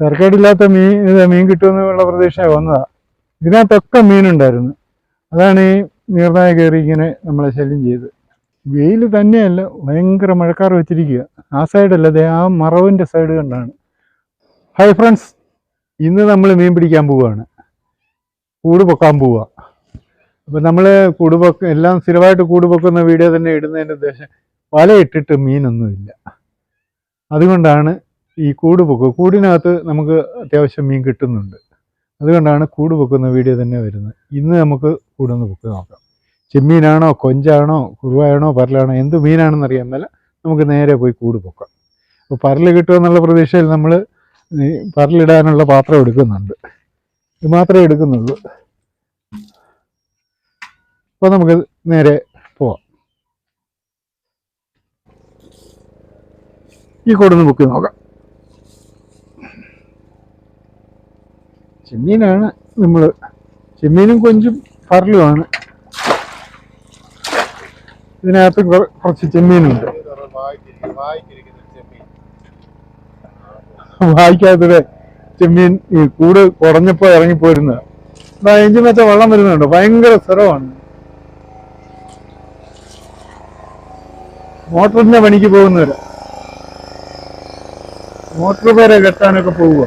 തിരക്കേടില്ലാത്ത മീൻ മീൻ കിട്ടുമെന്നുള്ള പ്രതീക്ഷ വന്നതാ. ഇതിനകത്തൊക്കെ മീനുണ്ടായിരുന്നു. അതാണ് ഈ നീർനായ കയറി ഇങ്ങനെ നമ്മളെ ശല്യം ചെയ്ത് വെയിൽ തന്നെയല്ല ഭയങ്കര മഴക്കാർ വെച്ചിരിക്കുക. ആ സൈഡല്ല അതെ ആ മറവിന്റെ സൈഡ് കണ്ടാണ്. ഹായ് ഫ്രണ്ട്സ് ഇന്ന് നമ്മൾ മീൻ പിടിക്കാൻ പോവുകയാണ് കൂട് പൊക്കാൻ പോവുക അപ്പം നമ്മൾ കൂട് പൊക്ക എല്ലാം സ്ഥിരമായിട്ട് കൂട് പൊക്കുന്ന വീഡിയോ തന്നെ ഇടുന്നതിന്റെ ഉദ്ദേശം വല ഇട്ടിട്ട് മീനൊന്നുമില്ല. അതുകൊണ്ടാണ് ഈ കൂട് പൊക്കുക കൂടിനകത്ത് നമുക്ക് അത്യാവശ്യം മീൻ കിട്ടുന്നുണ്ട്. അതുകൊണ്ടാണ് കൂട് പൊക്കുന്ന വീഡിയോ തന്നെ വരുന്നത്. ഇന്ന് നമുക്ക് കൂടൊന്ന് പൊക്കി നോക്കാം. ചെമ്മീനാണോ കൊഞ്ചാണോ കുറുവായാണോ പരലാണോ എന്ത് മീനാണെന്ന് അറിയാൻ നമുക്ക് നേരെ പോയി കൂട് പൊക്കാം. അപ്പോൾ പരൽ കിട്ടുമെന്നുള്ള പ്രതീക്ഷയിൽ നമ്മൾ പരലിടാനുള്ള പാത്രം എടുക്കുന്നുണ്ട്. ഇത് മാത്രമേ എടുക്കുന്നുള്ളൂ. അപ്പോൾ നമുക്ക് നേരെ പോവാം. ഈ കൂടൊന്ന് ബുക്ക് നോക്കാം. ചെമ്മീനാണ് നമ്മൾ ചെമ്മീനും കൊഞ്ചും പരലുമാണ് ഇതിനകത്ത് കുറ- കുറച്ച് ചെമ്മീനുണ്ട്. വായിക്കാത്തത് ചെമ്മീൻ ഈ കൂട് കുറഞ്ഞപ്പോ ഇറങ്ങിപ്പോയിരുന്ന അതാ എഞ്ചിൻ വെച്ച വെള്ളം വരുന്നുണ്ട്? ഭയങ്കര സ്ഥിരമാണ്. മോട്ടറിന്റെ പണിക്ക് പോകുന്നവര്. മോട്ടർ പേരെ കെട്ടാനൊക്കെ പോവുക.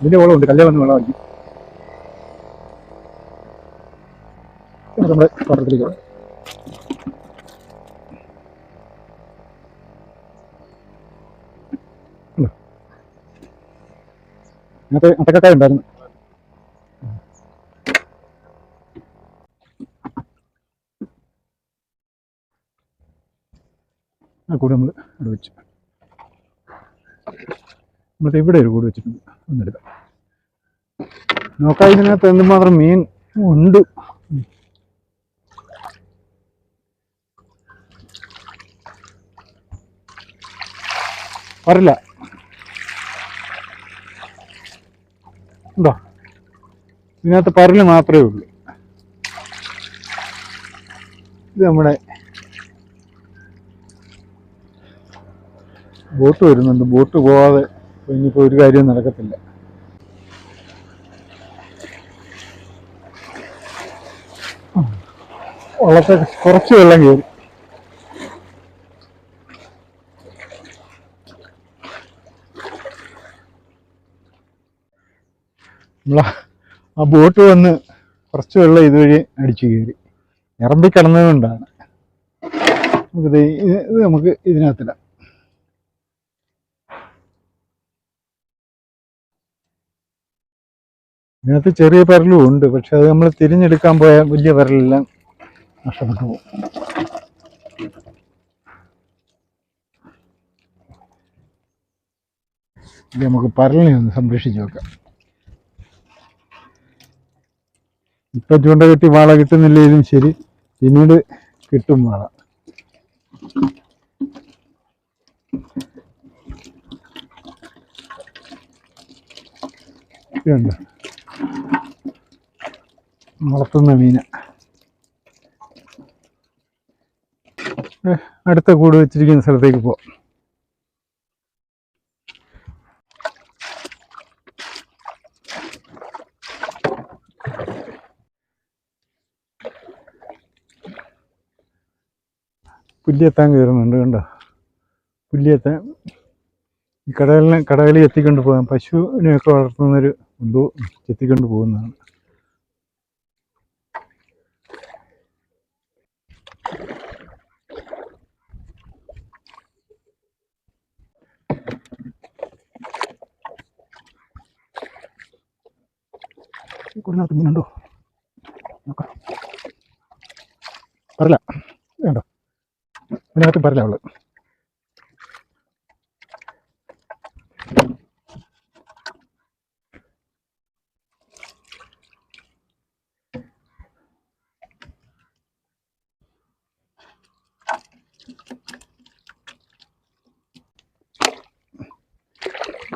ഇതിന്റെ ഉണ്ട്. കല്യാണം വന്ന് ഇത് നമ്മുടെ പാത്രത്തിലേക്ക്? ഇതിനകത്ത് അട്ടക്കക്കായ ഉണ്ടായിരുന്നു. കൂടെ നമ്മൾ അവിടെ വെച്ചു. നമ്മളിത് ഇവിടെ ഒരു കൂട് വെച്ചിട്ടുണ്ട്. ഒന്നെടുക്കാം. നോക്കാം ഇതിനകത്ത് എന്തുമാത്രം മീൻ ഉണ്ട്. വരില്ല ഉണ്ടോ? ഇതിനകത്ത് പരൽ മാത്രമേ ഉള്ളൂ. ഇത് നമ്മുടെ ബോട്ട് വരുന്നുണ്ട്. ബോട്ട് പോവാതെ ഇനിയിപ്പോൾ ഒരു കാര്യവും നടക്കത്തില്ല. വള്ളത്തെ കുറച്ച് വെള്ളം കയറി. നമ്മളാ ആ ബോട്ട് വന്ന് കുറച്ച് വെള്ളം ഇതുവഴി അടിച്ചു കയറി. ഇറമ്പി ഇത് ഇത് നമുക്ക് ഇതിനകത്തിടാം. ഇതിനകത്ത് ചെറിയ പരലും ഉണ്ട് പക്ഷെ അത് നമ്മൾ തിരിഞ്ഞെടുക്കാൻ പോയാൽ വലിയ പരലെല്ലാം നഷ്ടപ്പെട്ടു. പോകും ഇത് നമുക്ക് പരലിനെ ഒന്ന് സംരക്ഷിച്ച് നോക്കാം ഇപ്പൊ ചൂണ്ട കെട്ടി വാള കിട്ടുന്നില്ലെങ്കിലും ശരി. പിന്നീട് കിട്ടും വാള. ഇതുണ്ട്. വളർത്തുന്ന മീന അടുത്ത കൂട് വെച്ചിരിക്കുന്ന സ്ഥലത്തേക്ക് പോവാം. പുല്ലിയെത്താൻ കയറുന്നുണ്ട് കണ്ടോ? പുല്ലിയെത്താൻ ഈ കടകളിനെ കടകളിൽ എത്തിക്കൊണ്ട് പോകാം. പശുവിനെയൊക്കെ വളർത്തുന്നൊരു എന്തോ ചെത്തിക്കൊണ്ട് പോകുന്നതാണ്. കൂടുതലകത്ത് മീനുണ്ടോ? നോക്കാം. പറല. വേണ്ടോ ഇതിനകത്ത് പറല ഉള്ളത്.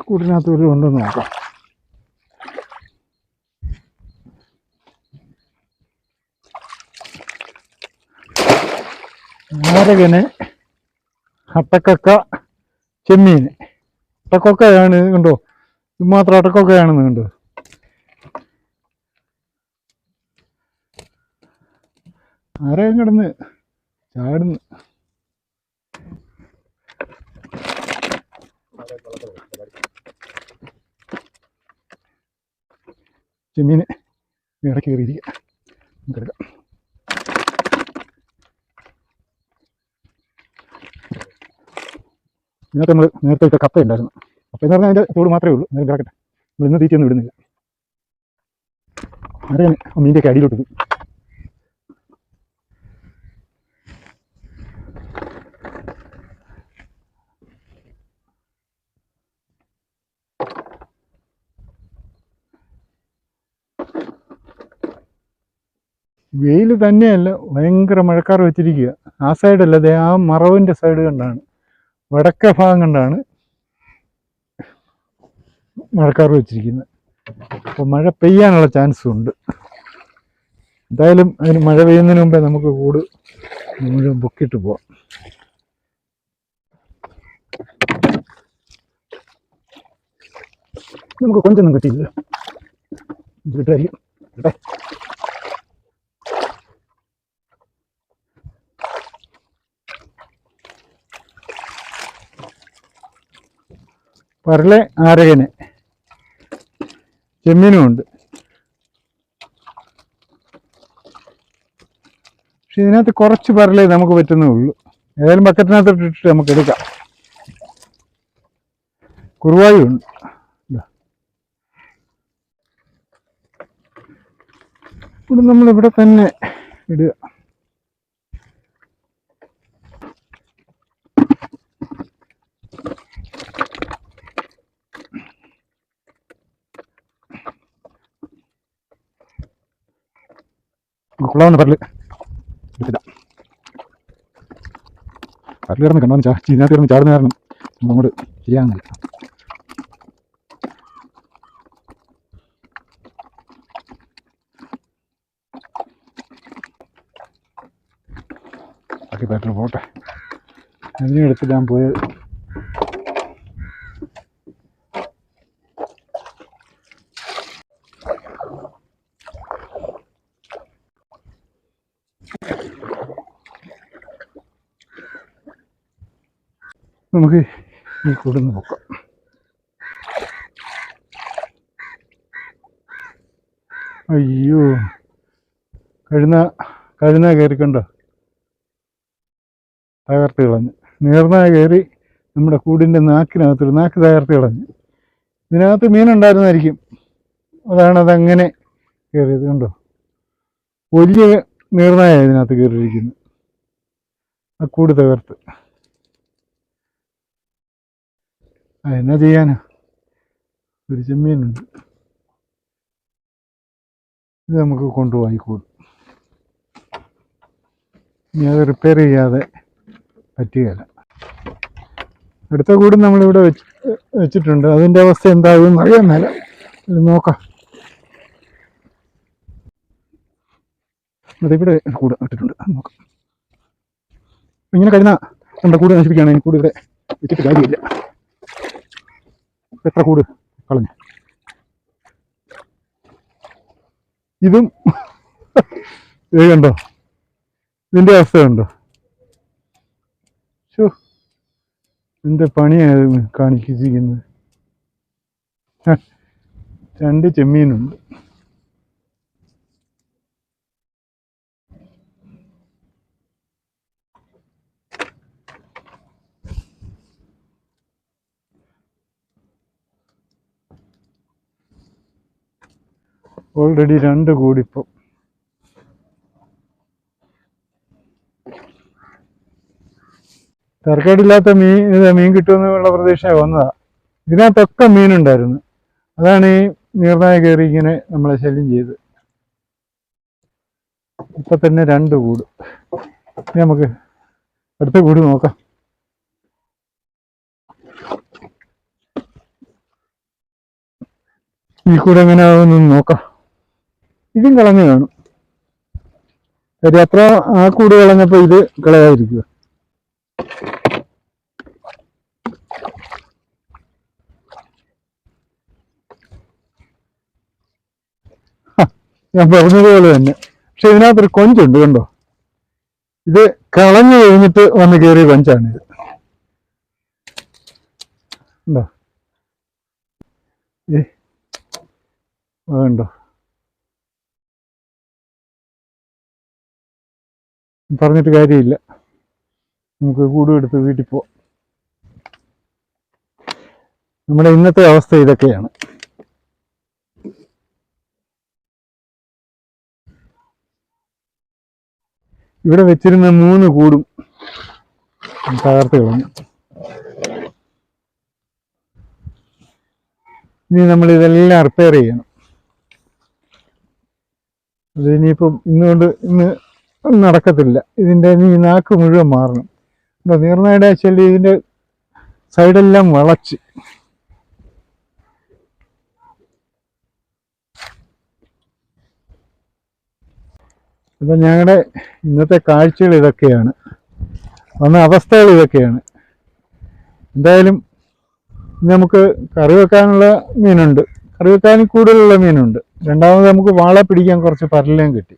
കൂടിനകത്ത് ഒരു ഉണ്ടെന്ന് നോക്കാം. നാരകന് അട്ടക്കക്ക ചെമ്മീൻ അട്ടക്കൊക്കയാണ് കണ്ടോ? ഇത് മാത്രം അട്ടക്കൊക്കയാണെന്ന് കണ്ടോ? ആരെയും കിടന്ന് ചാടുന്നു. ചെമ്മീന് ഇടയ്ക്ക് കയറിയിരിക്കുക നമുക്കെടുക്കാം ഇതിനകത്ത് നമ്മൾ നേരത്തെ ഇട്ട കപ്പ ഉണ്ടായിരുന്നു. കപ്പ എന്ന് പറഞ്ഞാൽ അതിന്റെ തോട് മാത്രമേ ഉള്ളൂ. നേരം കിടക്കട്ടെ. നമ്മൾ ഇന്ന് തീറ്റയൊന്നും ഇടുന്നില്ല. ആരെയാണ് മീന്റെയൊക്കെ അടിയിലോട്ട് വെയിൽ തന്നെയല്ല ഭയങ്കര മഴക്കാർ വെച്ചിരിക്കുക ആ സൈഡല്ല അതെ ആ മറവിന്റെ സൈഡ് കണ്ടാണ്. വടക്കേ ഭാഗം കണ്ടാണ് മഴക്കാർ വെച്ചിരിക്കുന്നത്. അപ്പോൾ മഴ പെയ്യാനുള്ള ചാൻസും ഉണ്ട്. എന്തായാലും അതിന് മഴ പെയ്യുന്നതിന് മുമ്പേ നമുക്ക് കൂട് മുഴുവൻ ബുക്കിട്ട് പോവാം. നമുക്ക് കൊഞ്ചൊന്നും കിട്ടിയില്ല കിട്ടായിരിക്കും കിട്ടെ പരലെ ആരകന്. ചെമ്മീനും ഉണ്ട്. പക്ഷെ ഇതിനകത്ത് കുറച്ച് പരലേ നമുക്ക് പറ്റുന്നേ ഉള്ളൂ ഏതായാലും ബക്കറ്റിനകത്ത് ഇട്ടിട്ട് നമുക്ക് എടുക്കാം. കുറുവായും ഉണ്ട്. ഇതാ. ഇവിടെ നമ്മളിവിടെ തന്നെ ഇടുക. കൊള്ളാവുന്ന പരൽ. എടുത്തില്ല പരൽ കിടന്ന് കണ്ടു ചാ ഇതിനകത്ത് കിടന്ന് ചാടുന്ന കാരണം നമ്മോട് ശരിയാകുന്നില്ല ബാക്കി ബാറ്ററി പോട്ടെ. അതിനെ എടുത്ത് ഞാൻ പോയത് നമുക്ക് ഈ കൂടുന്ന് നോക്കാം. അയ്യോ. കഴുന്ന കഴുന്ന കയറിക്കണ്ടോ തകർത്ത് കളഞ്ഞ്. നീർന്ന കയറി നമ്മുടെ കൂടിന്റെ നാക്കിനകത്തൊരു നാക്ക് തകർത്ത് കളഞ്ഞ്. ഇതിനകത്ത് മീനുണ്ടായിരുന്നായിരിക്കും. അതാണ് അതങ്ങനെ കയറിയത് കണ്ടോ? വലിയ നീർന്നായ ഇതിനകത്ത് കയറിയിരിക്കുന്നത്. ആ കൂട് തകർത്ത് ആ എന്നാ ചെയ്യാനാ? ഒരു ചെമ്മീനുണ്ട്. ഇത് നമുക്ക് കൂട്. ഇനി അത് റിപ്പയർ ചെയ്യാതെ പറ്റുകയില്ല അടുത്ത കൂടും നമ്മളിവിടെ വെച്ച് വെച്ചിട്ടുണ്ട്. അതിന്റെ അവസ്ഥ എന്താകുമെന്ന് അറിയാൻ മേല. നോക്കാം. അതിവിടെ കൂട് ഇട്ടിട്ടുണ്ട്. നോക്കാം. ഇങ്ങനെ കഴിഞ്ഞ നമ്മുടെ കൂട് നശിപ്പിക്കുകയാണ്. കൂട് ഇവിടെ വെച്ചിട്ട് കാര്യമില്ല. എത്ര കൂട്? കളഞ്ഞു. ഇതും ഇത് കണ്ടോ? ഇതിന്റെ അവസ്ഥ കണ്ടോ ഷോ നിന്റെ പണിയാണ് കാണിക്കുന്നത് രണ്ട് ചെമ്മീനുണ്ട്. ഓൾറെഡി രണ്ട് കൂടിപ്പം. തർക്കേടില്ലാത്ത മീൻ മീൻ കിട്ടുമെന്നുള്ള പ്രതീക്ഷ വന്നതാ. ഇതിനകത്തൊക്കെ മീനുണ്ടായിരുന്നു. അതാണ് ഈ നീർനായ കയറി ഇങ്ങനെ നമ്മളെ ശല്യം ചെയ്ത്. ഇപ്പൊ തന്നെ രണ്ട് കൂട്. നമുക്ക് അടുത്ത കൂട് നോക്കാം. ഈ കൂടെ എങ്ങനെ നോക്കാം. ഇതും കളഞ്ഞു കാണും. ഒരു അത്ര ആ കൂട് കളഞ്ഞപ്പോൾ ഇത് കളയാതിരിക്കുക. ഞാൻ പറഞ്ഞതുപോലെ തന്നെ. പക്ഷെ ഇതിനകത്തൊരു കൊഞ്ചുണ്ട് കണ്ടോ? ഇത് കളഞ്ഞു കഴിഞ്ഞിട്ട് വന്ന് കയറിയ കൊഞ്ചാണിത് ഉണ്ടോ ഏ അതുണ്ടോ പറഞ്ഞിട്ട് കാര്യമില്ല. നമുക്ക് കൂടുമെടുത്ത് വീട്ടിൽ പോവാം. നമ്മുടെ ഇന്നത്തെ അവസ്ഥ ഇതൊക്കെയാണ്. ഇവിടെ വെച്ചിരുന്ന മൂന്ന് കൂടും തകർത്ത് ഇനി നമ്മൾ ഇതെല്ലാം റിപ്പയർ ചെയ്യണം. അത് ഇനിയിപ്പം ഇന്നുകൊണ്ട് ഇന്ന് നടക്കത്തില്ല. ഇതിന്റെ ഈ നാക്ക് മുഴുവൻ മാറണം. അപ്പോൾ നീർനായുടെ ശല്യം ഇതിന്റെ സൈഡെല്ലാം വളച്ച്. അപ്പം ഞങ്ങളുടെ ഇന്നത്തെ കാഴ്ചകൾ ഇതൊക്കെയാണ്. വന്ന അവസ്ഥകൾ ഇതൊക്കെയാണ്. എന്തായാലും നമുക്ക് കറി വെക്കാനുള്ള മീനുണ്ട്. കറി വെക്കാൻ കൂടുതലുള്ള മീനുണ്ട്. രണ്ടാമത് നമുക്ക് വാള പിടിക്കാൻ കുറച്ച് പരലയും കിട്ടി.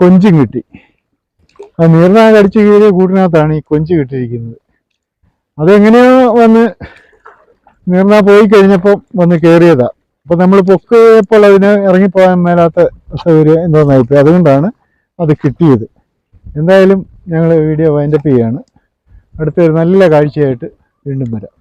കൊഞ്ചും കിട്ടി. ആ നീർനായ അടിച്ചു കീറിയ കൂട്ടിനകത്താണ് ഈ കൊഞ്ച് കിട്ടിയിരിക്കുന്നത്. അതെങ്ങനെയോ വന്ന് നീർന പോയി കഴിഞ്ഞപ്പോൾ വന്ന് കയറിയതാ അപ്പൊ നമ്മൾ പൊക്കിയപ്പോൾ അതിന് ഇറങ്ങിപ്പോകാൻ മേലാത്ത സൗകര്യം എന്തോന്നായിപ്പോയി അതുകൊണ്ടാണ് അത് കിട്ടിയത്. എന്തായാലും ഞങ്ങൾ വീഡിയോ വൈൻഡപ്പ് ചെയ്യാണ്. അടുത്തൊരു നല്ല കാഴ്ചയായിട്ട് വീണ്ടും വരാം.